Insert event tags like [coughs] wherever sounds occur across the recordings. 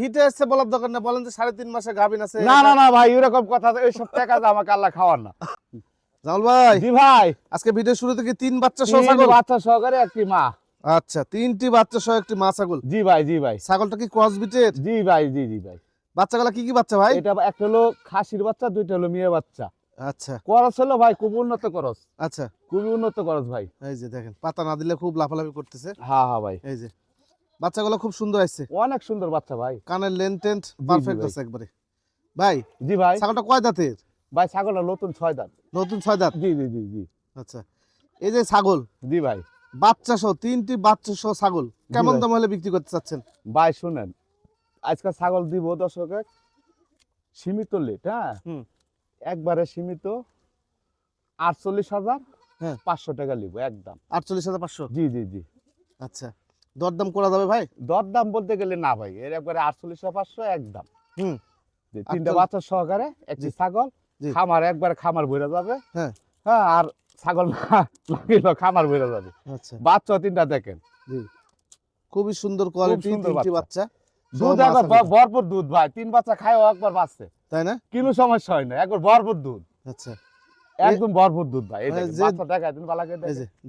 হিটে এসছে বলার দরকার না বলেন যে সাড়ে তিন মাসে গাভিন আছে। না না না ভাই এরকম কথা এইসব টাকা আমাকে আল্লাহ খাওয়ার না। জামাল ভাই জি ভাই। আজকে ভিডিও শুরু থেকে তিন বাচ্চা সহ ছাগল? বাচ্চা সহকারে একটি মা। আচ্ছা তিনটি বাচ্চা সহ একটি মা ছাগল। জি ভাই জি ভাই। ছাগলটা কি ক্রস বিটের জি ভাই জি জি ভাই। বাচ্চাগুলা কি কি বাচ্চা ভাই? এটা একটা হলো খাসির বাচ্চা দুইটা হলো মেয়ে বাচ্চা। আচ্ছা। করস হলো ভাই খুব উন্নত করস আচ্ছা। খুবই উন্নত করস ভাই। এই যে দেখেন পাতা না দিলে খুব লাফালাফি করতেছে। হ্যাঁ হ্যাঁ ভাই। এই যে। বাচ্চাগুলো খুব সুন্দর আসছে অনেক সুন্দর বাচ্চা ভাই। কানের লেন টেন্ট জি পারফেক্ট। আছে একবারে। ভাই জি ভাই। ছাগলটা কয় দাঁতের? ভাই ছাগলটা নতুন ছয় দাঁত। নতুন ছয় দাঁত? জি জি জি জি। আচ্ছা এই যে ছাগল জি ভাই। বাচ্চা সহ তিনটি বাচ্চা সহ ছাগল কেমন দাম হলে বিক্রি করতে চাচ্ছেন? ভাই শুনেন আজকে ছাগল দিব দর্শকে সীমিত লেট হ্যাঁ। একবারে সীমিত আটচল্লিশ হাজার হ্যাঁ। পাঁচশো টাকা নিব একদম। আটচল্লিশ হাজার পাঁচশো? জি জি জি। আচ্ছা। দরদাম করা যাবে ভাই? দরদাম বলতে গেলে না ভাই এর একবারে আটচল্লিশ পাঁচশো একদম। হুম। তিনটা আটচল্লিশ- বাচ্চা সহকারে একটি ছাগল খামার একবারে খামার ভরে যাবে। হ্যাঁ। হ্যাঁ আর ছাগল লাগিল খামার ভরে যাবে। আচ্ছা। বাচ্চা তিনটা দেখেন। খুবই সুন্দর কোয়ালিটি তিনটি বাচ্চা। দুধ একবার ভরপুর দুধ ভাই তিন বাচ্চা খায় একবার বাঁচছে। তাই না? কোনো সমস্যা হয় না একবার ভরপুর দুধ। আচ্ছা। একদম ভরপুর দুধ ভাই মানে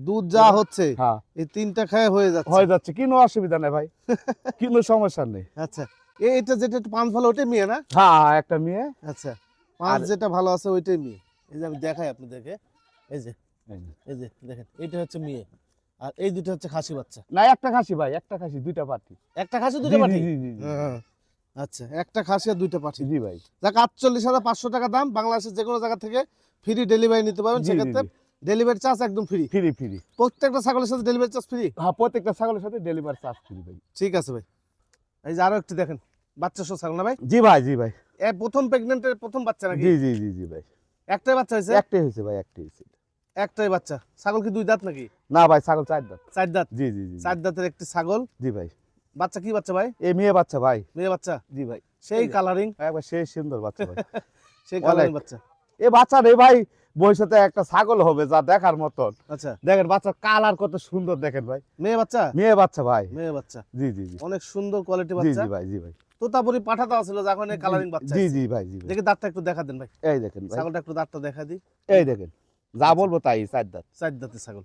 দুধ যা হচ্ছে হ্যাঁ। এই তিনটা খায় হয়ে যাচ্ছে। হয়ে যাচ্ছে কোনো অসুবিধা নেই ভাই [laughs] কোনো সমস্যা নেই। আচ্ছা এটা যেটা ভালো ওটাই মেয়ে না? হ্যাঁ হ্যাঁ, একটা মেয়ে। আচ্ছা পাঁচ যেটা ভালো আছে ওইটাই মেয়ে। এই যে আমি দেখাই আপনাদেরকে এই যে এই যে। দেখেন এইটা হচ্ছে মেয়ে আর এই দুটো হচ্ছে খাসি বাচ্চা। না একটা খাসি ভাই একটা খাসি দুইটা পাটি। একটা খাসি জি জি, হ্যাঁ, আচ্ছা একটা খাসি আর দুইটা পাঠি জি ভাই। যাক আটচল্লিশ হাজার পাঁচশো টাকা দাম বাংলাদেশের যে কোনো জায়গা থেকে ফ্রি ডেলিভারি নিতে পারবেন সেক্ষেত্রে ডেলিভারি চার্জ একদম ফ্রি ফ্রি ফ্রি প্রত্যেকটা ছাগলের সাথে ডেলিভারি চার্জ ফ্রি হ্যাঁ প্রত্যেকটা ছাগলের সাথে ডেলিভারি চার্জ ফ্রি ভাই। ঠিক আছে ভাই। এই যে আরও একটু দেখেন বাচ্চা সহ ছাগল না ভাই? জি ভাই জি ভাই। এ প্রথম প্রেগনেন্টের প্রথম বাচ্চা নাকি? জি জি জি জি ভাই। একটাই বাচ্চা হয়েছে? একটাই হয়েছে ভাই একটাই হয়েছে। একটাই বাচ্চা। ছাগল কি দুই দাঁত নাকি? না ভাই ছাগল চার দাঁত। চার দাঁত? জি জি জি চার দাঁতের একটি ছাগল। জি ভাই। বাচ্চা কি বাচ্চা ভাই? এ মেয়ে বাচ্চা ভাই। মেয়ে বাচ্চা? জি ভাই। সেই কালারিং একবার সেই সুন্দর বাচ্চা ভাই। [laughs] সেই কালারিং বাচ্চা। এই বাচ্চা রে ভাই ভবিষ্যতে একটা ছাগল হবে যা দেখার মতন। আচ্ছা। দেখেন বাচ্চা কালার কত সুন্দর দেখেন ভাই। মেয়ে বাচ্চা? মেয়ে বাচ্চা ভাই। মেয়ে বাচ্চা। জি জি জি। অনেক সুন্দর কোয়ালিটি বাচ্চা জি ভাই জি ভাই। তোতাপুরি পাঠা দেওয়া ছিল যখন কালারিং বাচ্চা জি জি ভাই জি দেখি দাঁতটা একটু দেখা দেন ভাই। এই দেখেন ভাই। ছাগলটা একটু দাঁতটা দেখা দিই। এই দেখেন। যা বলব তাই চার দাঁত। চার দাঁতের ছাগল।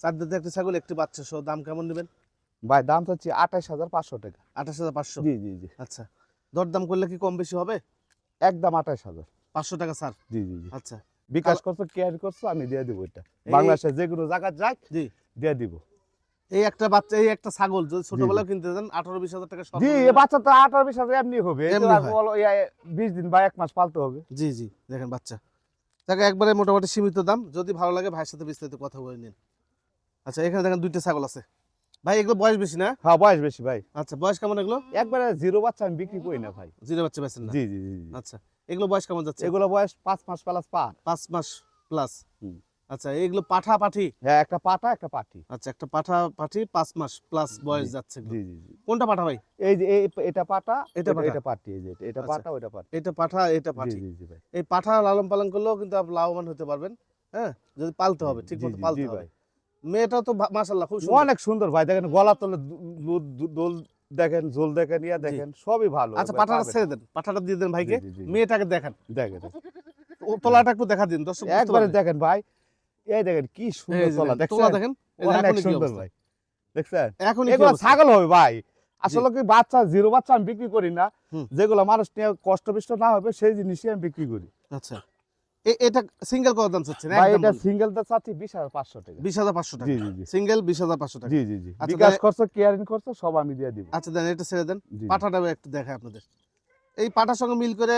চার দাঁতের একটি ছাগল একটি বাচ্চা সহ দাম কেমন নেবেন? ভাই দাম চাচ্ছি আঠাশ হাজার পাঁচশো টাকা। আঠাশ হাজার পাঁচশো? জি জি জি। আচ্ছা। দরদাম করলে কি কম বেশি হবে? একদম আঠাশ হাজার। পাঁচশো টাকা স্যার। জি জি জি। আচ্ছা। বিকাশ করছ কেয়ার করছ আমি দিয়ে দিব এটা। বাংলাদেশে যে কোনো জায়গা যাক জি। দিয়ে দিব। এই একটা বাচ্চা এই একটা ছাগল যদি কিনতে আঠারো বিশ হাজার টাকা জি সর্বনিম্ন- এ বাচ্চা তো আঠারো বিশ হাজার এমনি হবে এই বিশ দিন বা এক মাস পালতে হবে। জি জি দেখেন বাচ্চা। তাকে একবারে মোটামুটি সীমিত দাম। যদি ভালো লাগে ভাইয়ের সাথে বিস্তারিত কথা বলে নিন। আচ্ছা এখানে দেখেন দুইটা ছাগল আছে। ভাই এগুলো বয়স বেশি না? হ্যাঁ বয়স বেশি ভাই। আচ্ছা বয়স কেমন এগুলো? একবারে জিরো বাচ্চা আমি বিক্রি করি না ভাই। জিরো বাচ্চা বেছেন না? জি জি জি। আচ্ছা। এগুলো বয়স কেমন যাচ্ছে? এগুলো বয়স পাঁচ মাস প্লাস পার পাঁচ মাস প্লাস আচ্ছা এগুলো পাঠা পাঠি হ্যাঁ একটা পাটা একটা পাটি আচ্ছা একটা পাঠা পাঠি পাঁচ মাস প্লাস বয়স যাচ্ছে জি জি জি। কোনটা পাঠা ভাই? এই যে এটা পাটা এটা এটা পাটি এই যে এটা- আচ্ছা। ওটা পাটি এটা পাঠা এটা পাঠি। জি জি ভাই। এই পাঠা লালন পালন করলেও কিন্তু আপনি লাভবান হতে পারবেন হ্যাঁ? যদি পালতে হবে ঠিক মতো পালতে হবে। ভাই। মেয়েটাও তো মাসাল্লাহ খুব অনেক সুন্দর ভাই। দেখেন গলা তলে দোল দেখেন ঝোল দেখেন ইয়া দেখেন সবই ভালো আচ্ছা পাঠাটা ছেড়ে দেন পাঠাটা দিয়ে দেন ভাইকে। মেয়েটাকে দেখান। দেখেন ও তলাটা একটু দেখা দিন দর্শক একবারে দেখেন ভাই এই দেখেন কি সুন্দর তলা দেখেন, তোলা দেখেন অনেক সুন্দর। ভাই দেখছেন? এখন এগুলো ছাগল হবে ভাই। আসলে কি বাচ্চা জিরো বাচ্চা আমি বিক্রি করি না। যেগুলো মানুষ নিয়ে কষ্ট বিষ্ট না হবে সেই জিনিসই আমি বিক্রি করি। আচ্ছা। এটা সিঙ্গেল কত দাম চাচ্ছেন? ভাই এটা বলুন। সিঙ্গেল চাচ্ছি টাকা। টাকা। জি জি টাকা। জি জি জি। আচ্ছা, বিকাশ খরচ কেয়ারিং খরচ সব আমি দিয়ে দিব। আচ্ছা দেন এটা ছেড়ে দেন। জি, জি। পাঠাটা একটু দেখায় আপনাদের। এই পাঠার সঙ্গে মিল করে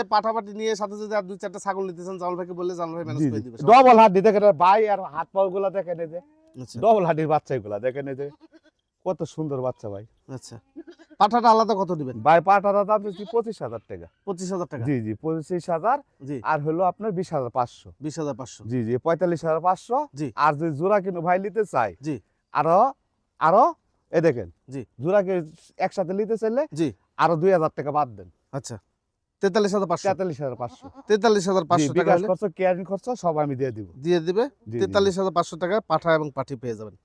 নিয়ে সাথে যদি আর দুই চারটা ছাগল নিতে চান জামাল ভাইকে বললে জামাল ভাই ম্যানেজ করে দিবে ডবল হাড্ডি দেখেন ভাই আর হাত পা গুলা দেখেন এই যে। আচ্ছা। ডবল হাড্ডির বাচ্চা এগুলা দেখেন এই যে। কত সুন্দর বাচ্চা ভাই। আচ্ছা। পাঠাটা আলাদা কত দিবেন? ভাই পাটার দাম দিচ্ছি পঁচিশ হাজার টাকা। পঁচিশ হাজার টাকা? জি জি পঁচিশ হাজার। জি। আর হলো আপনার বিশ হাজার পাঁচশো। বিশ হাজার পাঁচশো। জি জি পঁয়তাল্লিশ হাজার পাঁচশো। জি। আর যদি জোড়া কিনো ভাই নিতে চাই জি। আরও আরও এ দেখেন জি। জোড়াকে একসাথে নিতে চাইলে জি। আরও দুই হাজার টাকা বাদ দেন। আচ্ছা তেতাল্লিশ হাজার পাঁচশো। তেতাল্লিশ হাজার পাঁচশো। তেতাল্লিশ হাজার পাঁচশো টাকা খরচ কেয়ারিং খরচ সব আমি দিয়ে দিব। দিয়ে দিবে। তেতাল্লিশ হাজার পাঁচশো টাকা পাঠা এবং পাঠি পেয়ে যাবেন।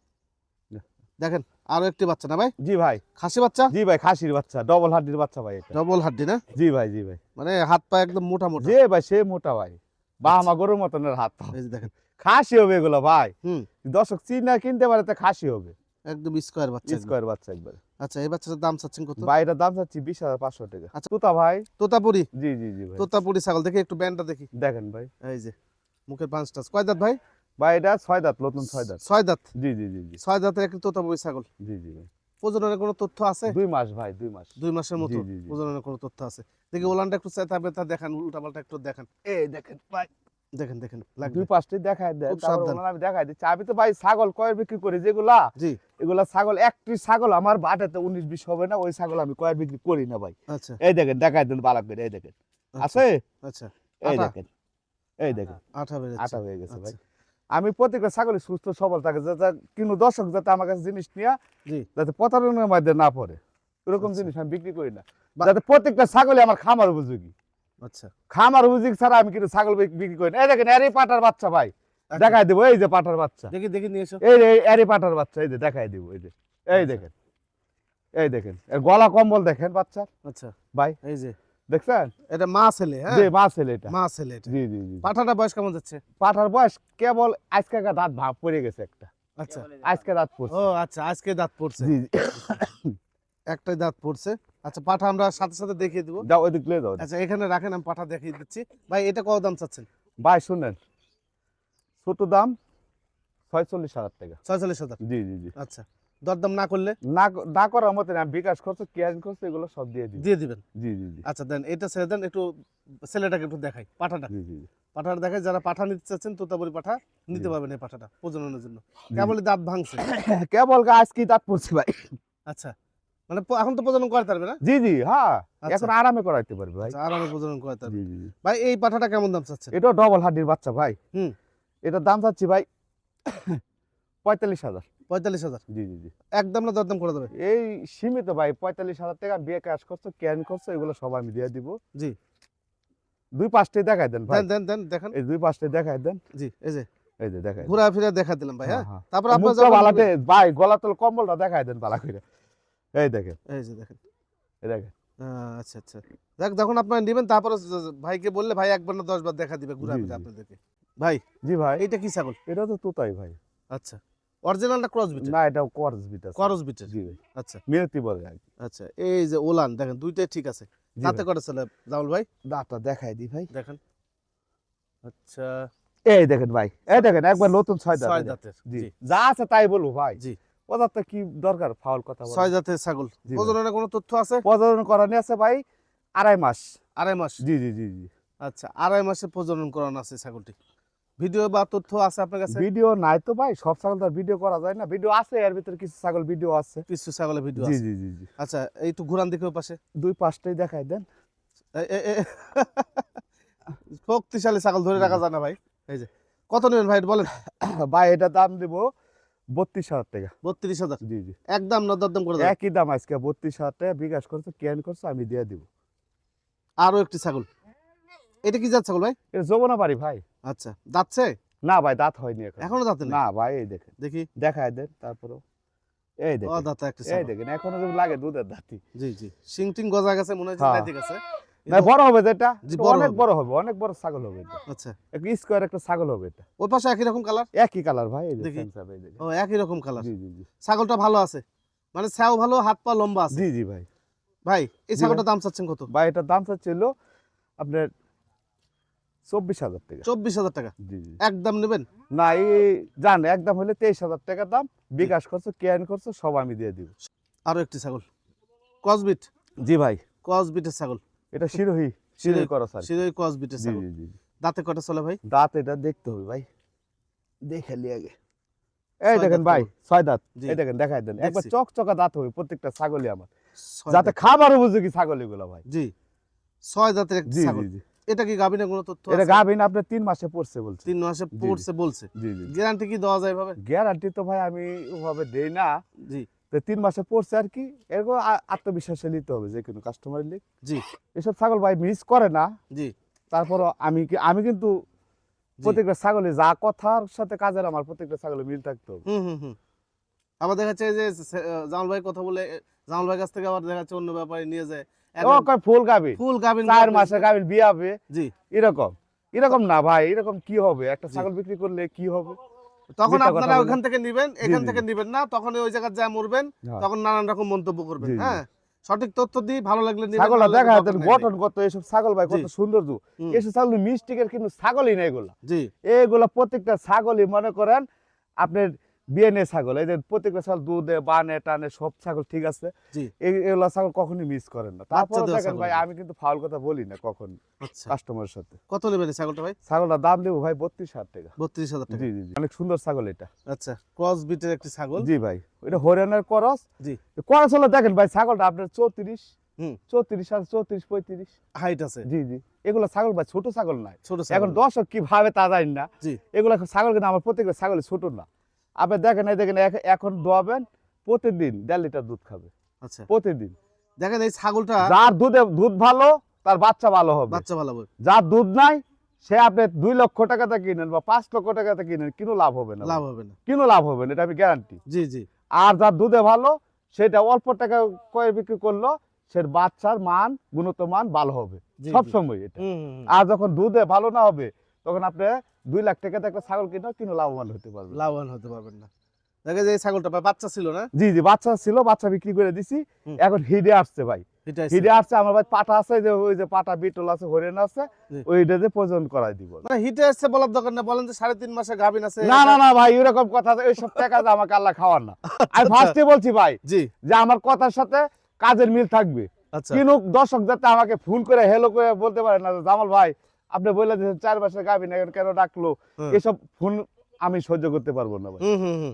দেখেন আরও একটি বাচ্চা না ভাই? জি ভাই। খাসি বাচ্চা? জি ভাই খাসির বাচ্চা ডবল হাড্ডির বাচ্চা ভাই এটা। ডবল হাড্ডি না? জি ভাই জি ভাই। মানে হাত পা একদম মোটা মোটা। যে ভাই সে মোটা ভাই। বা আমার গরুর মতনের হাত পা। দেখেন। খাসি হবে এগুলো ভাই। হুম। দর্শক চিনা কিনতে পারে তো খাসি হবে। একদম স্কোয়ার বাচ্চা। স্কোয়ার বাচ্চা একবার। আচ্ছা এই বাচ্চাটার দাম চাচ্ছেন কত? ভাই এটার দাম চাচ্ছি বিশ হাজার পাঁচশো টাকা। আচ্ছা। তুতা ভাই। তোতাপুরি? জি জি জি ভাই। তোতাপুরি ছাগল দেখি একটু ব্যান্ডটা দেখি। দেখেন ভাই। এই যে মুখের পাঁচটা কয় দাঁত ভাই? ভাই এটা ছয় দাঁত নতুন ছয় দাঁত। ছয় দাঁত? জি জি জি জি। ছয় দাঁতের একটি ছাগল। জি জি কোনো তথ্য আছে? দুই মাস ভাই দুই মাস। দুই মাসের মতো কোনো তথ্য আছে? দেখি ওলানটা একটু চেতা বেতা দেখান উল্টাপাল্টা একটু দেখান। এই দেখেন ভাই। দেখেন দেখেন দুই পাঁচটি সাবধান। আমি দেখাই দিচ্ছি। আমি তো ভাই ছাগল কয়ের বিক্রি করি যেগুলা জি। এগুলা ছাগল একটি ছাগল আমার বাটাতে উনিশ বিশ হবে না ওই ছাগল আমি কয়ের বিক্রি করি না ভাই। আচ্ছা। এই দেখেন দেখাই দেন বালাক করে এই দেখেন। আচ্ছা আছে? আচ্ছা। এই দেখেন এই দেখেন। আঠা বেড়েছে। আটা হয়ে গেছে ভাই। আচ্ছা। আমি প্রত্যেকটা ছাগলই সুস্থ সবল থাকে যাতে কিন্তু দর্শক যাতে আমার কাছে জিনিস নিয়ে যাতে প্রতারণার মধ্যে না পড়ে। এরকম আচ্ছা। জিনিস আমি বিক্রি করি না। যাতে প্রত্যেকটা ছাগলই আমার খামার উপযোগী। আচ্ছা। খামার উপযোগী ছাড়া আমি কিন্তু ছাগল বিক্রি করি না। এই দেখেন এরই পাটার বাচ্চা ভাই। দেখাই দেবো এই যে পাটার বাচ্চা। দেখি দেখি নিয়ে এসো। এই রে এরই পাটার বাচ্চা এই যে দেখাই দেবো এই যে। এই আচ্ছা। দেখেন এই দেখেন এর গলা কম্বল দেখেন বাচ্চা আচ্ছা। ভাই। এই যে। দেখছেন? এটা মা ছেলে হ্যাঁ? যে মা ছেলে এটা। মা ছেলে এটা। জি জি জি। পাঠাটা বয়স কেমন যাচ্ছে? পাঠার বয়স কেবল আজকে দাঁত ভাব পড়ে গেছে একটা। আচ্ছা। আজকে দাঁত পড়ছে। ও আচ্ছা আজকে দাঁত পড়ছে। জি জি। একটাই দাঁত পড়ছে। আচ্ছা পাঠা আমরা সাথে সাথে দেখিয়ে দিব। দাও ওইদিক লে দাও। আচ্ছা এখানে রাখেন আমি পাঠা দেখিয়ে দিচ্ছি। ভাই এটা কত দাম চাচ্ছেন? ভাই শুনেন। ছোট দাম ছয়চল্লিশ হাজার টাকা। ছয়চল্লিশ হাজার। জি জি জি। আচ্ছা। দরদাম না করলে? না না করার মতো না বিকাশ খরচ কেয়ারিং খরচ এগুলো সব দিয়ে দিই দিয়ে দিবেন? জি জি জি। আচ্ছা দেন এটা ছেড়ে দেন একটু ছেলেটাকে একটু দেখাই পাঠাটা। জি জি। পাঠাটা দেখাই যারা পাঠা নিতে চাচ্ছেন তোতাপুরি পাঠা নিতে। পারবেন এই পাঠাটা প্রজননের জন্য। জি। কেবলই দাঁত ভাঙছে। কেবল গাছ কি দাঁত পড়ছে ভাই? আচ্ছা মানে এখন তো প্রজনন করতে পারবে না? জি জি হ্যাঁ। আচ্ছা। এখন আরামে করাইতে পারবে ভাই। আচ্ছা আরামে প্রজনন করতে পারবে। জি জি জি। ভাই এই পাঠাটা কেমন দাম চাচ্ছেন? এটাও ডবল হাড্ডির বাচ্চা ভাই। হুম। এটার দাম চাচ্ছি ভাই পঁয়তাল্লিশ হাজার। পঁয়তাল্লিশ হাজার। জি জি জি। একদম না দরদাম করে দেবে? এই সীমিত ভাই পঁয়তাল্লিশ হাজার টাকা বিয়ে ক্যাশ করছ ক্যান করছ এগুলো সব আমি দিয়ে দিব। জি। দুই পাঁচটাই দেখাই দেন ভাই। দেন দেন দেখেন। এই দুই পাঁচটাই দেখাই দেন। জি এই যে। এই যে দেখাই ঘুরা ফিরে দেখা দিলাম ভাই হ্যাঁ? হ্যাঁ, হ্যাঁ। তারপর আপনার যখন বালাতে ভাই গলা তল কম্বলটা দেখাই দেন বালা করে। এই দেখেন। এই যে দেখেন। এই দেখেন। আচ্ছা আচ্ছা। দেখ যখন আপনারা নেবেন তারপরে ভাইকে বললে ভাই একবার না দশ বার দেখা দিবে ঘুরা ফিরে আপনাদেরকে। ভাই জি ভাই। এটা কি ছাগল? এটা তো তোতাই ভাই। আচ্ছা। অরিজিনালটা ক্রস বিটের না এটা করস করস বিটের জি ভাই। আচ্ছা। মিনতি বলে আর আচ্ছা এই যে ওলান দেখেন দুইটাই ঠিক আছে। জামাল ভাই? দাঁতটা দেখাই দি ভাই। দেখেন। আচ্ছা। এই দেখেন ভাই। এই দেখেন একবার নতুন ছয় দাঁত ছয় দাঁতের জি। যা আছে তাই বলব ভাই। জি। ওদের কি দরকার? ফাউল কথা ছয় দাঁতের ছাগল। প্রজননের কোনো তথ্য আছে? প্রজনন করানি আছে ভাই। আড়াই মাস। আড়াই মাস। জি জি জি জি। আচ্ছা আড়াই মাসে প্রজনন করানো আছে ছাগলটি। ভিডিও বা তথ্য আছে আপনার কাছে? ভিডিও নাই তো ভাই সব ছাগল তো ভিডিও করা যায় না। ভিডিও আছে এর ভিতরে কিছু ছাগল ভিডিও আছে। কিছু ছাগলের ভিডিও জি আছে? জি জি জি। আচ্ছা এইটু ঘুরান দেখে পাশে দুই পাঁচটাই দেখাই দেন। [laughs] শক্তিশালী ছাগল ধরে রাখা যায় না ভাই। এই যে কত নেবেন ভাই বলেন। [coughs] ভাই এটা দাম দিব বত্রিশ হাজার টাকা। বত্রিশ হাজার? জি জি। একদম না দরদাম করে একই দাম আজকে বত্রিশ হাজার টাকা বিকাশ করছ ক্যান করছ আমি দিয়ে দিব। আরও একটি ছাগল? এটা কি ছাগল ভাই? এটা যমুনা বাড়ি ভাই। আচ্ছা দাঁতছে না ভাই দাঁত হয়নি এখন। এখনও দাঁতে নেই না ভাই এই দেখেন। দেখি। দেখাই দেন তারপরে এই ও দেখেন দাঁতা একটা এই দেখেন এখনও যদি লাগে দুধের দাঁতি জি জি। সিং টিং গজা গেছে মনে হচ্ছে হ্যাঁ। দাঁতে গেছে। না বড় হবে এটা অনেক বড় হবে অনেক বড় ছাগল হবে এটা। আচ্ছা। একটা স্কোয়ার একটা ছাগল হবে এটা। ওই পাশে একই রকম কালার? একই কালার ভাই এই যে দেখি। sensor, এই দেখেন। ও একই রকম কালার। জি জি জি। ছাগলটা ভালো আছে। মানে ছাও ভালো হাত পা লম্বা আছে। জি জি ভাই। ভাই এই ছাগলটার দাম চাচ্ছেন কত? ভাই এটার দাম চাচ্ছিল আপনার চব্বিশ হাজার টাকা। চব্বিশ হাজার টাকা? জি জি। একদম নেবেন? না এই জান একদম হলে তেইশ হাজার টাকা দাম। বিকাশ করছ কেয়ান করছ সব আমি দিয়ে দিব। আরও একটি ছাগল। কসবিট? জি ভাই। কসবিটের ছাগল। এটা শিরোহী শিরোহী শিরোহী- করা স্যার শিরোই কসবিটের ছাগল। জি জি। দাঁতে কটা চলে ভাই? দাঁত এটা দেখতে হবে ভাই। দেখালি আগে। এই দেখেন ভাই ছয় দাঁত। জি। এই দেখেন দেখাই দেন। একবার দেখছি। চকচকা দাঁত হবে প্রত্যেকটা ছাগলই আমার। যাতে। খাবার উপযোগী ছাগল এগুলো ভাই। জি। ছয় দাঁতের ছাগল জি জি। এটা কি গাবিনা কোনো তথ্য এটা আছে? গাভিন আপনার তিন মাসে পড়ছে বলছে। তিন মাসে পড়ছে বলছে। জি জি গ্যারান্টি কি দেওয়া যায় ভাবে গ্যারান্টি তো ভাই আমি ওভাবে দেই না। জি। তো তিন মাসে পড়ছে আর কি। এরকম আত্মবিশ্বাসে নিতে হবে যে কোনো কাস্টমার লিগ। জি। এসব ছাগল ভাই মিস করে না। জি। তারপরও আমি কি আমি কিন্তু প্রত্যেকটা ছাগলে যা কথার সাথে কাজের আমার প্রত্যেকটা ছাগলে মিল থাকতে হবে। হুম হুম হুম। আবার দেখা যাচ্ছে যে জামাল ভাই কথা বলে জামাল ভাই কাছ থেকে আবার দেখা যাচ্ছে অন্য ব্যাপারে নিয়ে যায়। ফুল গাবি? ফুল গাবিন চার মাসে গাবিন বিয়ে হবে? জি। এরকম। এরকম না ভাই এরকম কি হবে? একটা ছাগল বিক্রি করলে কি হবে? তখন আপনারা ওখান থেকে নিবেন এখান থেকে নিবেন না তখন ওই জায়গায় যা মরবেন। তখন নানান রকম মন্তব্য করবেন। হ্যাঁ? সঠিক তথ্য দিই ভালো লাগলে দেখা যাচ্ছে গঠন কত এসব ছাগল ভাই কত জি। সৌন্দর্য। এসব ছাগল মিষ্টিকের কিন্তু ছাগলই না এগুলা। জি। এগুলা প্রত্যেকটা ছাগলই মনে করেন আপনার বিএনএ ছাগল এই যে প্রত্যেকটা ছাগল দুধে বানে টানে সব ছাগল ঠিক আছে। এগুলা ছাগল কখনই মিস করেন না। তারপর দেখেন ভাই আমি কিন্তু ফাউল কথা বলি না কখন আচ্ছা। কাস্টমারের সাথে। কত নেবেন ছাগলটা ভাই? ছাগলটার দাম দেবো ভাই বত্রিশ হাজার টাকা। বত্রিশ হাজার টাকা। জি জি অনেক সুন্দর ছাগল এটা। আচ্ছা ক্রস বিটের একটি ছাগল। জি ভাই এটা হরিয়ানার করস জি। করস হলো দেখেন ভাই ছাগলটা আপনার চৌত্রিশ। চৌত্রিশ আর চৌত্রিশ পঁয়ত্রিশ। হাইট আছে। জি জি। এগুলো ছাগল ভাই ছোট ছাগল নাই ছোট এখন দর্শক কি ভাবে তা জানি না। এগুলো ছাগল কিন্তু আমার প্রত্যেকটা ছাগল ছোট না। আপনি দেখেন এই দেখেন এখন দোয়াবেন প্রতিদিন দেড় লিটার দুধ খাবে। আচ্ছা। প্রতিদিন। দেখেন এই ছাগলটা যার দুধে দুধ ভালো তার বাচ্চা ভালো হবে। বাচ্চা ভালো হবে। যার দুধ নাই সে আপনি দুই লক্ষ টাকাতে কিনেন বা পাঁচ লক্ষ টাকাতে কিনেন কিনো লাভ হবে না। লাভ হবে না। কিনো লাভ হবে না এটা আমি গ্যারান্টি জি জি। আর যার দুধে ভালো সেটা অল্প টাকা কয়ে বিক্রি করল সে বাচ্চার মান গুণত মান ভালো হবে। জি, সব জি। সময় এটা। আর যখন দুধে ভালো না হবে তখন আপনি দুই লাখ টাকাতে একটা ছাগল কিনো কিনো লাভবান হতে পারবে লাভবান হতে পারবেন না। দেখে যে ছাগলটা বাচ্চা ছিল না? জি জি বাচ্চা ছিল বাচ্চা বিক্রি করে দিছি। এখন হিডে আসছে ভাই। হিডে আসছে। আমার ভাই পাটা আছে যে ওই যে পাটা বিটল আছে হরিণ আছে ওইটা যে প্রজন করাই দিব। মানে হিটে এসছে বলার দরকার না বলেন যে সাড়ে তিন মাসে গাভিন আছে না না না ভাই এরকম কথা এইসব টাকা দিয়ে আমাকে আল্লাহ খাওয়ার না। আমি আচ্ছা। ফার্স্টে বলছি ভাই জি। যে আমার কথার সাথে কাজের মিল থাকবে। আচ্ছা। কিন্তু দর্শক যাতে আমাকে ফোন করে হেলো করে বলতে পারে না জামাল ভাই আপনি বলে দিয়েছেন চার মাসের গাবি না কেন ডাকলো? এসব ফোন আমি সহ্য করতে পারব না ভাই।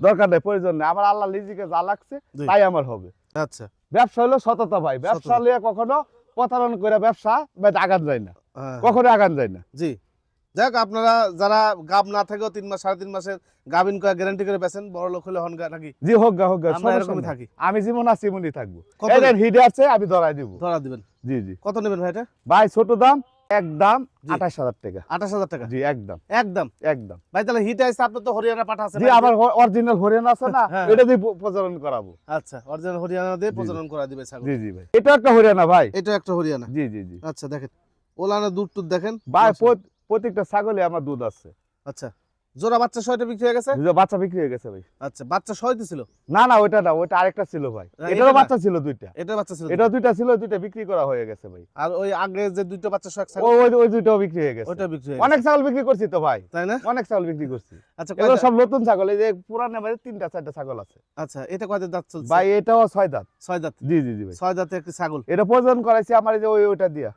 দরকার নেই প্রয়োজন নেই। আমার আল্লাহ লিজিকে যা লাগছে তাই আমার হবে। আচ্ছা। ব্যবসা হলো সততা ভাই। ব্যবসা। নিয়ে কখনো প্রতারণ করে ব্যবসা বা আগান যায় না। হ্যাঁ, কখনো আগান যায় না। জি। যাক আপনারা যারা গাব না থাকেও তিন মাস সাড়ে তিন মাসের গাভিন করে গ্যারান্টি করে বেছেন বড় লোক হলে হনগা নাকি? জি হোক গা হোক গা এরকমই থাকি। আমি যেমন আছি এমনই থাকব। হিডে আছে আমি ধরাই দিব। ধরা দিবেন। জি জি। কত নেবেন ভাই এটা? ভাই ছোট দাম একদম। আঠাশ হাজার টাকা। আঠাশ হাজার টাকা? জি একদম। একদম? একদম। ভাই তাহলে হিট আছে আপনার তো হরিয়ানা পাঠা আছে জি আবার অরিজিনাল হরিয়ানা আছে না হ্যাঁ। এটা দিয়ে প্রচলন করাবো। আচ্ছা অরিজিনাল হরিয়ানা দিয়ে। করা দিবে ছাগল। জি জি ভাই। এটা একটা হরিয়ানা ভাই। এটা একটা হরিয়ানা? জি জি জি। আচ্ছা দেখেন। ওলানা দুধ টুধ দেখেন? ভাই। প্রত্যেকটা ছাগলে আমার দুধ আছে। আচ্ছা। জোড়া বাচ্চা ছয়টা বিক্রি হয়ে গেছে? বাচ্চা বিক্রি হয়ে গেছে ভাই। আচ্ছা বাচ্চা ছয়টি ছিল? না না ওইটা না ওইটা আরেকটা ছিল ভাই। এটারও বাচ্চা ছিল দুইটা। এটা বাচ্চা ছিল এটা দুইটা। ছিল দুইটা বিক্রি করা হয়ে গেছে ভাই। আর ওই আগে যে দুইটা বাচ্চা ছাগল ওই ওই দুইটাও বিক্রি হয়ে গেছে। ওটা বিক্রি অনেক ছাগল বিক্রি করছি তো ভাই। তাই না? অনেক ছাগল বিক্রি করছি। আচ্ছা এগুলো সব নতুন ছাগল এই যে পুরানো মানে তিনটা চারটা ছাগল আছে। আচ্ছা এটা কয়টা দাঁত চলছে? ভাই এটাও ছয় দাঁত। ছয় দাঁত। জি জি জি ভাই। ছয় দাঁতে একটি ছাগল। এটা প্রয়োজন করাইছি আমার যে ওই ওইটা দিয়া।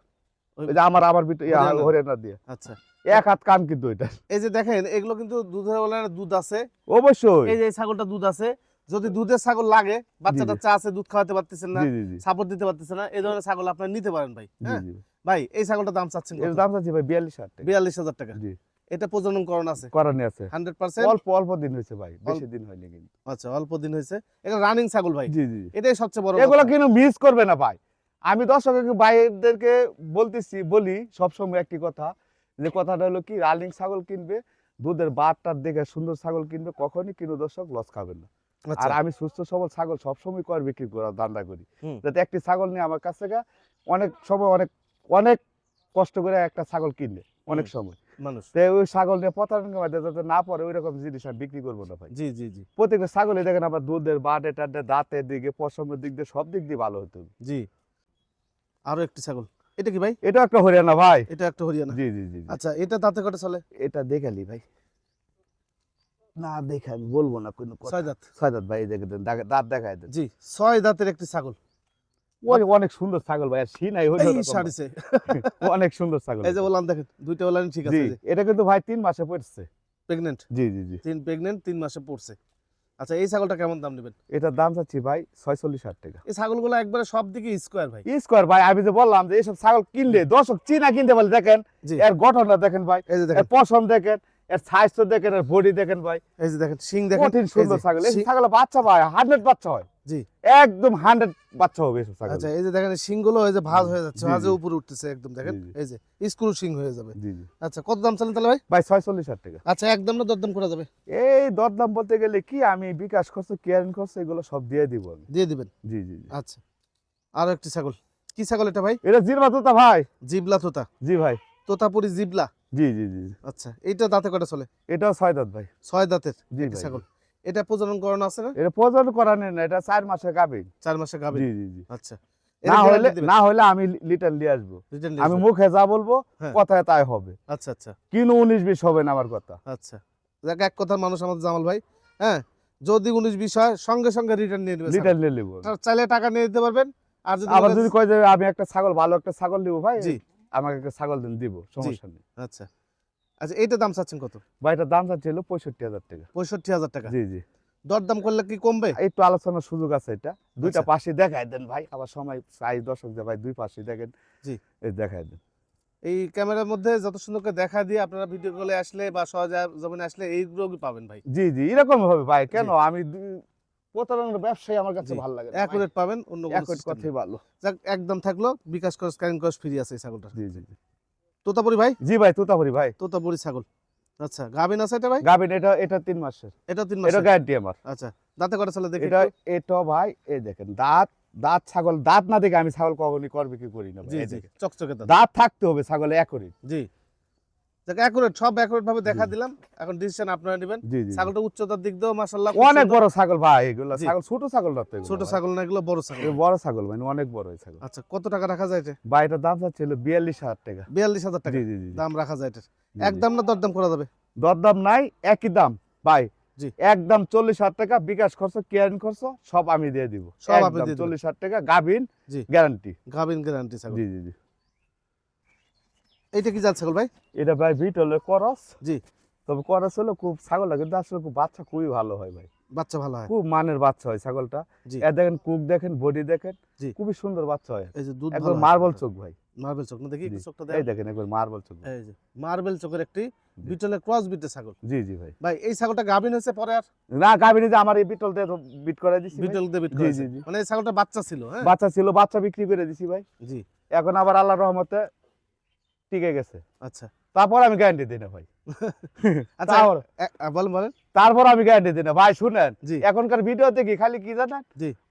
ওই- যে আমার আমার? হরিয়ানা দিয়া। আচ্ছা। এক হাত কান কিন্তু এটা। এই যে দেখেন এগুলো কিন্তু দুধের ওলানা দুধ আছে। অবশ্যই। এই যে ছাগলটা দুধ আছে। যদি দুধের ছাগল লাগে বাচ্চা জি। টাচ্চা আছে দুধ খাওয়াতে পারতেছেন না সাপোর্ট দিতে পারতেছেন না এই ধরনের ছাগল আপনারা নিতে পারেন ভাই হ্যাঁ? ভাই এই ছাগলটার দাম চাচ্ছেন এর দাম চাচ্ছি ভাই বিয়াল্লিশ হাজার টাকা। বিয়াল্লিশ হাজার টাকা। জি। এটা প্রজনন করণ আছে। করানি আছে। হান্ড্রেড পার্সেন্ট অল্প অল্প দিন হয়েছে ভাই বেশি দিন হয়নি কিন্তু। আচ্ছা অল্প দিন হয়েছে। এটা রানিং ছাগল ভাই। জি জি। এটাই সবচেয়ে বড় এগুলো। কিন্তু মিস করবে না ভাই। আমি দর্শক ভাইদেরকে বলতেছি বলি সবসময় একটি কথা যে কথাটা হলো কি রানিং ছাগল কিনবে দুধের বারটার দেখে সুন্দর ছাগল কিনবে কখনই কিনো দর্শক লস খাবেন না। আচ্ছা, আর আমি সুস্থ সবল ছাগল সবসময় কর বিক্রি করার ধান্দা করি। যাতে একটি ছাগল নিয়ে আমার কাছ থেকে অনেক সময় অনেক অনেক কষ্ট করে একটা ছাগল কিনবে অনেক সময়। মানুষ। ওই ছাগল নিয়ে প্রতারণা মধ্যে যাতে না পড়ে ওই রকম জিনিস আমি বিক্রি করব না ভাই। জি জি জি। প্রত্যেকটা ছাগলে দেখেন আমার দুধের বাটে টাটে দাঁতের দিকে পশমের দিক দিয়ে সব দিক দিয়ে ভালো হতে জি। আরও একটি ছাগল। এটা কি ভাই? এটা একটা হরিয়ানা ভাই। এটা একটা হরিয়ানা। জি জি জি। আচ্ছা এটা দাঁতে কটা চলে? এটা দেখালি ভাই। না দেখে আমি বলব না কোনো। ছয় দাঁত। ছয় দাঁত ভাই এই দেখে দেন দাঁত দেখায় দেন। জি ছয় দাঁতের একটি ছাগল। অনেক সুন্দর ছাগল ভাই আর সি নাই হইল এই সারিছে। [laughs] অনেক সুন্দর ছাগল। এই যে বললাম দেখেন দুইটা ওলান ঠিক জি আছে এটা কিন্তু ভাই তিন মাসে পড়ছে। প্রেগনেন্ট জি জি জি। তিন প্রেগনেন্ট তিন মাসে পড়ছে। আচ্ছা এই ছাগলটা কেমন দাম নেবেন? এটার দাম চাচ্ছি ভাই ছয়চল্লিশ হাজার টাকা। এই ছাগলগুলো একবারে সব দিকে স্কোয়ার ভাই স্কোয়ার ভাই আমি যে বললাম যে এইসব ছাগল কিনলে দর্শক চিনা কিনতে পারলে দেখেন এর গঠনটা দেখেন ভাই এই যে এর দেখেন পশম দেখেন এর সাইজ তো দেখেন এর বডি দেখেন ভাই। এই যে দেখেন সিং দেখেন। কঠিন সুন্দর ছাগল। এই ছাগল বাচ্চা ভাই হান্ড্রেড বাচ্চা হয়। জি। একদম হান্ড্রেড বাচ্চা হবে এসব ছাগল। আচ্ছা এই যে দেখেন শিংগুলো এই যে ভাঁজ হয়ে যাচ্ছে ভাঁজে উপরে উঠতেছে একদম দেখেন। এই যে স্ক্রু শিং হয়ে যাবে। জি জি। আচ্ছা কত দাম চালেন তাহলে ভাই? ভাই ছয়চল্লিশ হাজার টাকা। আচ্ছা একদম না দরদাম করা যাবে? এই দরদাম বলতে গেলে কি আমি বিকাশ খরচ কেয়ারিং খরচ এগুলো সব দিয়ে দিব আমি। দিয়ে দিবেন? জি জি আচ্ছা আরও একটি ছাগল। কি ছাগল এটা ভাই? এটা জিরবা তোতা ভাই। জিবলা তোতা। জি ভাই। তোতাপুরি জিবলা। জি জি জি আচ্ছা এইটা দাঁতে কটা চলে? এটাও ছয় দাঁত ভাই। ছয় দাঁতের জি ছাগল। এটা প্রজনন করানো আছে না? এটা প্রজন করানো না এটা চার মাসে গাবে চার মাসে গাবে জি জি জি। আচ্ছা। না হলে না হলে আমি লিটার নিয়ে আসব। আমি মুখে যা বলব হ্যাঁ। কথায় তাই হবে। আচ্ছা আচ্ছা। কিন্তু উনিশ বিশ হবে না আমার কথা। আচ্ছা। দেখ এক কথার মানুষ আমাদের জামাল ভাই হ্যাঁ? যদি উনিশ বিশ হয় সঙ্গে সঙ্গে রিটার্ন নিয়ে নেবে লিটার নিয়ে নেব। চাইলে টাকা নিয়ে দিতে পারবেন আর যদি আবার যদি কয় যে আমি একটা ছাগল ভালো একটা ছাগল দিব ভাই জি। আমাকে একটা ছাগল দিন দিব সমস্যা নেই। আচ্ছা। আচ্ছা এইটা দাম চাচ্ছেন কত? ভাই দাম চাচ্ছিল পঁয়ষট্টি হাজার টাকা। পঁয়ষট্টি হাজার টাকা? জি জি। দরদাম করলে কি কমবে? একটু আলোচনার সুযোগ আছে এটা। দুইটা আচ্ছা। পাশে দেখাই দেন ভাই আবার সময় চাই দর্শক যে ভাই দুই পাশে দেখেন। জি। এই দেখাই দেন। এই ক্যামেরার মধ্যে যত সুন্দর করে দেখা দিয়ে আপনারা ভিডিও কলে আসলে বা সহজে জমিনে আসলে এইগুলো পাবেন ভাই। জি জি এরকম হবে ভাই। কেন? আমি প্রতারণার ব্যবসায়ী আমার কাছে ভালো লাগে অ্যাকুরেট পাবেন অন্য কোনো। কথাই ভালো। যাক একদম থাকল। বিকাশ খরচ ক্যারিং খরচ ফ্রি আছে এই ছাগলটা। জি জি। তোতাপুরি ভাই? জি ভাই তোতাপুরি ভাই। তোতাপুরি ছাগল। আচ্ছা গাভিন আছে এটা ভাই? গাবিন এটা এটা তিন মাসের। এটা তিন এটা মাস গ্যারান্টি আমার। আচ্ছা দাঁতে করে সালে দেখি এটা এটা ভাই এই দেখেন দাঁত দাঁত ছাগল দাঁত না দেখে আমি ছাগল কখনই করবে কি করি না ভাই। চকচকে দাঁত। দাঁত থাকতে হবে ছাগলে একরি জি। যাক অ্যাকুরেট সব অ্যাকুরেট ভাবে দেখা দিলাম। এখন ডিসিশন আপনারা নেবেন। জি জি ছাগলটা উচ্চতার দিক দিয়েও মাশাআল্লাহ অনেক বড় ছাগল ভাই এগুলো ছাগল ছোট ছাগল না তো ছোট ছাগল না এগুলো বড় ছাগল। বড় ছাগল মানে অনেক বড় এই ছাগল। আচ্ছা কত টাকা রাখা যায় এটা? ভাই এটার দাম চাচ্ছিল বিয়াল্লিশ টাকা। বিয়াল্লিশ হাজার টাকা। জি জি জি দাম রাখা যায় এটার। জি, জি। একদম না দরদাম করা যাবে? দরদাম নাই একই দাম। ভাই জি। একদম চল্লিশ হাজার টাকা বিকাশ খরচ কেয়ারিং খরচ সব আমি দিয়ে দিব। সব আপনি দিয়ে দিবেন। চল্লিশ হাজার টাকা গাবিন জি। গ্যারান্টি গাভিন গ্যারান্টি ছাগল। জি জি জি। এইটা কি জাত ছাগল ভাই? এটা ভাই বিট হলো করস। জি। তবে করস হলো খুব ছাগলটা কিন্তু আসলে খুব বাচ্চা খুবই ভালো হয় ভাই। বাচ্চা ভালো হয়। খুব মানের বাচ্চা হয় ছাগলটা। এ দেখেন কুক দেখেন বডি দেখেন জি। খুবই সুন্দর বাচ্চা হয়। এই যে দুধ একবার মার্বল চোখ ভাই। মার্বেল চোখ না দেখি। চোখটা এই দেখেন একবার মার্বল চোখ এই যে মার্বেল চোখের একটি বিটলের ক্রস বিটের ছাগল। জি জি ভাই। ভাই এই ছাগলটা গাভিন হয়েছে পরে আর? না গাবিনি যে আমার এই বিটল দিয়ে বিট করে দিছি বিটল দিয়ে বিট করে জি, জি। মানে এই ছাগলটা বাচ্চা ছিল হ্যাঁ? বাচ্চা ছিল বাচ্চা বিক্রি করে দিছি ভাই। জি। এখন আবার আল্লাহর রহমতে টিকে গেছে। আচ্ছা। তারপর আমি গ্যারান্টি দিই না ভাই। [laughs] আচ্ছা তারপর এ- এ, বলেন বলেন। তারপর আমি গ্যারান্টি দিই না। ভাই শুনেন এখনকার ভিডিওতে কি খালি কি জানেন?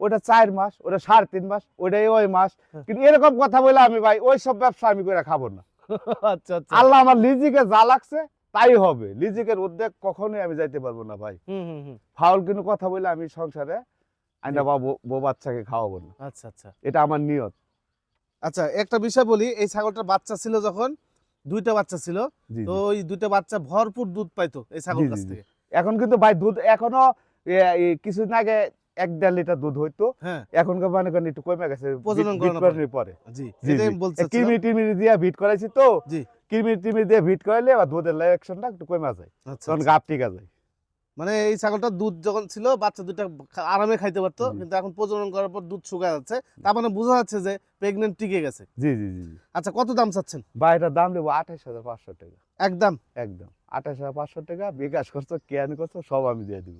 ওটা চার মাস ওটা সাড়ে তিন মাস ওটাই ওই মাস। হ্যাঁ। কিন্তু এরকম কথা বলে আমি ভাই ওই সব ব্যবসা আমি করে খাব না। [laughs] আচ্ছা আচ্ছা। আল্লাহ আমার লিজিকে যা লাগছে তাই হবে। লিজিকের উদ্যোগ কখনোই আমি যাইতে পারব না ভাই। ফাউল কিন্তু কথা বলে আমি সংসারে আইনা বা বউ- বউ বাচ্চাকে খাওয়াবো না। আচ্ছা আচ্ছা। এটা আমার নিয়ত। আচ্ছা একটা বিষয় বলি এই ছাগলটার বাচ্চা ছিল যখন দুইটা বাচ্চা ছিল তো ওই দুইটা বাচ্চা ভরপুর দুধ পাইতো এই ছাগল কাছ। থেকে। এখন কিন্তু ভাই দুধ এখনও কিছুদিন আগে এক দেড় লিটার দুধ হইতো। হ্যাঁ। এখনকার মানে করেন একটু কমে গেছে পরে। কিমি টিমি দিয়ে ভিট করাইছি তো জি। কিমি টিমি দিয়ে ভিট করাইলে এবার দুধের লাইকশনটা একটু কমে যায়। আচ্ছা তখন আচ্ছা। গাপ টিকা যায়। মানে এই ছাগলটা দুধ যখন ছিল বাচ্চা দুটা আরামে খাইতে পারতো। কিন্তু এখন প্রজনন করার পর দুধ শুকায় যাচ্ছে। তার মানে বোঝা যাচ্ছে যে প্রেগনেন্ট টিকে গেছে। জি জি জি। আচ্ছা কত দাম চাচ্ছেন? বা এটার দাম দেবো আঠাশ হাজার পাঁচশো টাকা। একদম? একদম। আঠাশ হাজার পাঁচশো টাকা বিকাশ করছ কেয়ান করছ সব আমি দিয়ে দিব।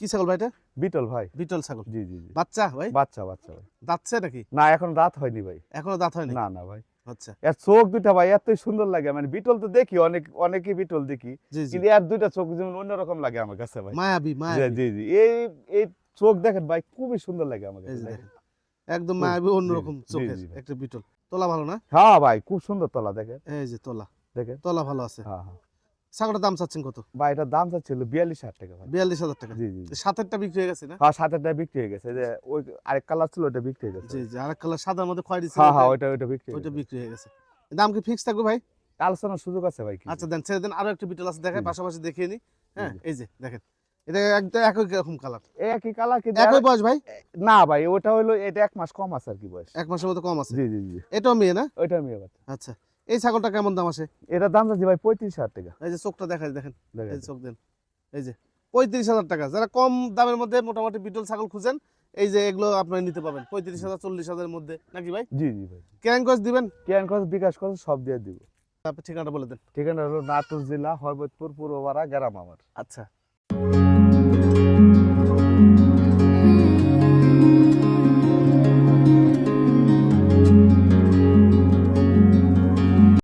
কি ছাগল ভাই এটা? বিটল ভাই। বিটল ছাগল। জি জি জি। বাচ্চা ভাই? বাচ্চা বাচ্চা ভাই। দাঁতছে নাকি? না এখন রাত হয়নি ভাই। এখনও দাঁত হয়নি? না না ভাই। আচ্ছা। এর চোখ দুইটা ভাই এতই সুন্দর লাগে। মানে বিটল তো দেখি অনেক অনেকই বিটল দেখি। কিন্তু এর দুইটা চোখ যেমন অন্যরকম লাগে আমার কাছে ভাই। মায়াবী মায়াবী। জি জি এই এই চোখ দেখেন ভাই খুবই সুন্দর লাগে আমার কাছে একদম মায়াবি অন্যরকম চোখের একটা বিটল। তোলা ভালো না? হ্যাঁ ভাই খুব সুন্দর তোলা দেখেন। এই যে তোলা। দেখেন। তোলা ভালো আছে। হ্যাঁ হ্যাঁ। ছাগলটার দাম চাচ্ছেন কত? ভাই এটার দাম ছিল বিয়াল্লিশ হাজার টাকা ভাই। বিয়াল্লিশ হাজার টাকা। জি জি। সাতেরটা বিক্রি হয়ে গেছে না? হ্যাঁ সাতেরটা বিক্রি হয়ে গেছে। এই যে ওই আরেক কালার ছিল ওটা বিক্রি হয়ে গেছে। জি জি আরেক কালার সাদার মধ্যে খয়েরি ছিল। হ্যাঁ হ্যাঁ ওইটা- ওইটা ওইটা বিক্রি ওইটা বিক্রি হয়ে গেছে। দাম কি ফিক্স থাকবে ভাই? আলোচনার সুযোগ আছে ভাই আচ্ছা দেন ছেড়ে দেন আরও একটা বিটল আছে দেখায় জি। পাশাপাশি দেখিয়ে নি। হ্যাঁ এই যে দেখেন এটা একদম একই রকম কালার। একই কালার একই বয়স ভাই? না ভাই ওটা হলো এটা এক মাস কম আছে আর কি বয়স। এক মাসের মতো কম আছে। জি জি জি। এটাও মেয়ে না? ওইটা মেয়ে আচ্ছা এই ছাগলটা কেমন দাম আছে? এটার দাম চাচ্ছি ভাই পঁয়ত্রিশ হাজার টাকা। এই যে চোখটা দেখায় দেখেন। এই চোখ দেন। এই যে পঁয়ত্রিশ হাজার টাকা। যারা কম দামের মধ্যে মোটামুটি বিটল ছাগল খুঁজেন এই যে এগুলো আপনারা নিতে পাবেন। পঁয়ত্রিশ হাজার চল্লিশ হাজারের মধ্যে। নাকি ভাই? জি জি ভাই। ক্যাং কস দিবেন? খরচ বিকাশ খরচ সব দিয়ে দিব। আপনি ঠিকানাটা বলে দেন। ঠিকানা হলো নাটোর জেলা হরবতপুর পূর্বপাড়া গ্রাম আমার। আচ্ছা।